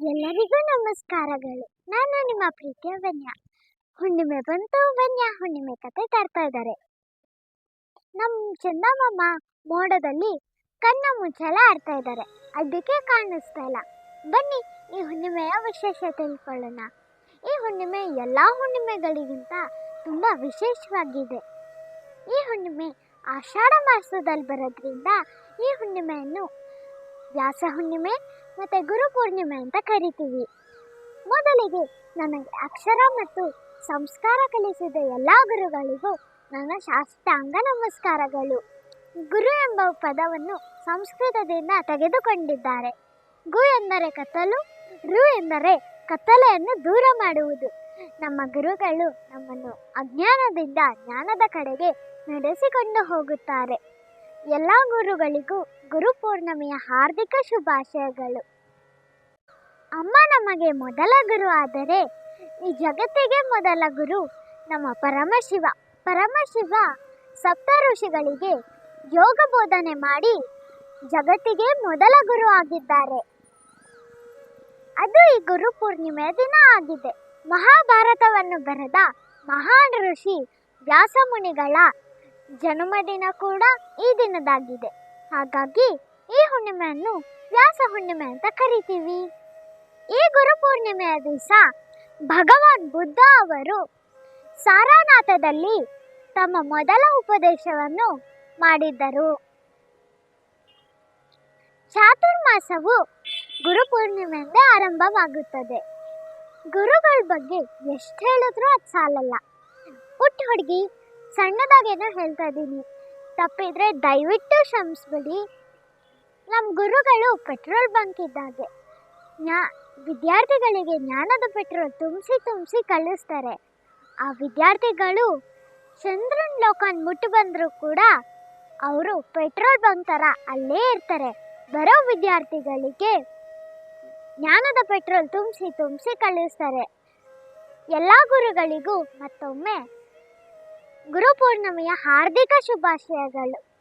ಎಲ್ಲರಿಗೂ ನಮಸ್ಕಾರಗಳು. ನಾನು ನಿಮ್ಮ ಪ್ರೀತಿಯ ವನ್ಯ. ಹುಣ್ಣಿಮೆ ಬಂತು, ವನ್ಯ ಹುಣ್ಣಿಮೆ ಕತೆ ತರ್ತಾ ಇದ್ದಾರೆ. ನಮ್ಮ ಚಂದಮ್ಮ ಮೋಡದಲ್ಲಿ ಕಣ್ಣ ಮುಚ್ಚಲ ಆಡ್ತಾ ಇದ್ದಾರೆ. ಅದಕ್ಕೆ ಕಾಣಿಸ್ತಾ ಇಲ್ಲ. ಬನ್ನಿ, ಈ ಹುಣ್ಣಿಮೆಯ ವಿಶೇಷ ತಿಳ್ಕೊಳ್ಳೋಣ. ಈ ಹುಣ್ಣಿಮೆ ಎಲ್ಲ ಹುಣ್ಣಿಮೆಗಳಿಗಿಂತ ತುಂಬ ವಿಶೇಷವಾಗಿದೆ. ಈ ಹುಣ್ಣಿಮೆ ಆಷಾಢ ಮಾಸದಲ್ಲಿ ಬರೋದ್ರಿಂದ ಈ ಹುಣ್ಣಿಮೆಯನ್ನು ವ್ಯಾಸ ಹುಣ್ಣಿಮೆ ಮತ್ತು ಗುರು ಪೂರ್ಣಿಮೆ ಅಂತ ಕರಿತೀವಿ. ಮೊದಲಿಗೆ ನನಗೆ ಅಕ್ಷರ ಮತ್ತು ಸಂಸ್ಕಾರ ಕಲಿಸಿದ ಎಲ್ಲ ಗುರುಗಳಿಗೂ ನನ್ನ ಶಾಸ್ತ್ರಾಂಗ ನಮಸ್ಕಾರಗಳು. ಗುರು ಎಂಬ ಪದವನ್ನು ಸಂಸ್ಕೃತದಿಂದ ತೆಗೆದುಕೊಂಡಿದ್ದಾರೆ. ಗು ಎಂದರೆ ಕತ್ತಲು, ರು ಎಂದರೆ ಕತ್ತಲೆಯನ್ನು ದೂರ ಮಾಡುವುದು. ನಮ್ಮ ಗುರುಗಳು ನಮ್ಮನ್ನು ಅಜ್ಞಾನದಿಂದ ಜ್ಞಾನದ ಕಡೆಗೆ ನಡೆಸಿಕೊಂಡು ಹೋಗುತ್ತಾರೆ. ಎಲ್ಲ ಗುರುಗಳಿಗೂ ಗುರು ಪೂರ್ಣಿಮೆಯ ಹಾರ್ದಿಕ ಶುಭಾಶಯಗಳು. ಅಮ್ಮ ನಮಗೆ ಮೊದಲ ಗುರು ಆದರೆ ಈ ಜಗತ್ತಿಗೆ ಮೊದಲ ಗುರು ನಮ್ಮ ಪರಮಶಿವ. ಪರಮಶಿವ ಸಪ್ತ ಋಷಿಗಳಿಗೆ ಯೋಗ ಬೋಧನೆ ಮಾಡಿ ಜಗತ್ತಿಗೆ ಮೊದಲ ಗುರು ಆಗಿದ್ದಾರೆ. ಅದು ಈ ಗುರು ಪೂರ್ಣಿಮೆಯ ದಿನ ಆಗಿದೆ. ಮಹಾಭಾರತವನ್ನು ಬರೆದ ಮಹಾನ್ ಋಷಿ ವ್ಯಾಸಮುನಿಗಳ ಜನ್ಮದಿನ ಕೂಡ ಈ ದಿನದಾಗಿದೆ. ಹಾಗಾಗಿ ಈ ಹುಣ್ಣಿಮೆಯನ್ನು ವ್ಯಾಸ ಹುಣ್ಣಿಮೆ ಅಂತ ಕರಿತೀವಿ. ಈ ಗುರು ಪೂರ್ಣಿಮೆಯ ದಿವಸ ಭಗವಾನ್ ಬುದ್ಧ ಅವರು ಸಾರಾನಾಥದಲ್ಲಿ ತಮ್ಮ ಮೊದಲ ಉಪದೇಶವನ್ನು ಮಾಡಿದ್ದರು. ಚಾತುರ್ಮಾಸವು ಗುರು ಪೂರ್ಣಿಮೆಯಿಂದ ಆರಂಭವಾಗುತ್ತದೆ. ಗುರುಗಳ ಬಗ್ಗೆ ಎಷ್ಟು ಹೇಳಿದ್ರೂ ಅದು ಸಾಲಲ್ಲ. ಪುಟ್ಟ ಹುಡುಗಿ ಸಣ್ಣದಾಗೇನೋ ಹೇಳ್ತಾ ಇದ್ದೀನಿ. ತಪ್ಪಿದ್ರೆ ದಯವಿಟ್ಟು ಕ್ಷಮಿಸ್ಬಿಡಿ. ನಮ್ಮ ಗುರುಗಳು ಪೆಟ್ರೋಲ್ ಬಂಕ್ ಇದ್ದಾಗೆ. ಜ್ಞಾ ವಿದ್ಯಾರ್ಥಿಗಳಿಗೆ ಜ್ಞಾನದ ಪೆಟ್ರೋಲ್ ತುಂಬಿಸಿ ತುಂಬಿಸಿ ಕಳಿಸ್ತಾರೆ. ಆ ವಿದ್ಯಾರ್ಥಿಗಳು ಚಂದ್ರನ್ ಲೋಕನ್ ಮುಟ್ಟು ಬಂದರೂ ಕೂಡ ಅವರು ಪೆಟ್ರೋಲ್ ಬಂಕ್ ಥರ ಅಲ್ಲೇ ಇರ್ತಾರೆ. ಬರೋ ವಿದ್ಯಾರ್ಥಿಗಳಿಗೆ ಜ್ಞಾನದ ಪೆಟ್ರೋಲ್ ತುಂಬಿಸಿ ತುಂಬಿಸಿ ಕಳಿಸ್ತಾರೆ. ಎಲ್ಲ ಗುರುಗಳಿಗೂ ಮತ್ತೊಮ್ಮೆ ಗುರು ಪೂರ್ಣಿಮೆಯ ಹಾರ್ದಿಕ ಶುಭಾಶಯಗಳು.